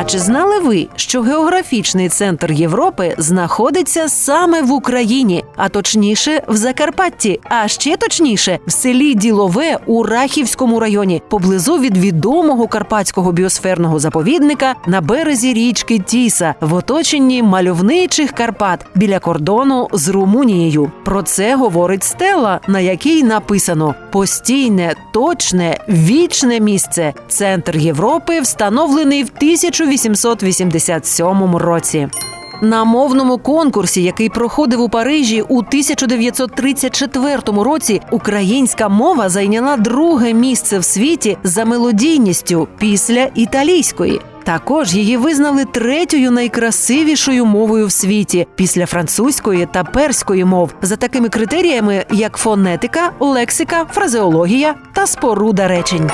А чи знали ви, що географічний центр Європи знаходиться саме в Україні, а точніше в Закарпатті, а ще точніше в селі Ділове у Рахівському районі, поблизу від відомого карпатського біосферного заповідника на березі річки Тіса, в оточенні мальовничих Карпат біля кордону з Румунією. Про це говорить стела, на якій написано постійне, точне, вічне місце. Центр Європи встановлений в 1887 році. На мовному конкурсі, який проходив у Парижі у 1934 році, українська мова зайняла друге місце в світі за мелодійністю після італійської. Також її визнали третьою найкрасивішою мовою в світі після французької та перської мов за такими критеріями, як фонетика, лексика, фразеологія та споруда речень.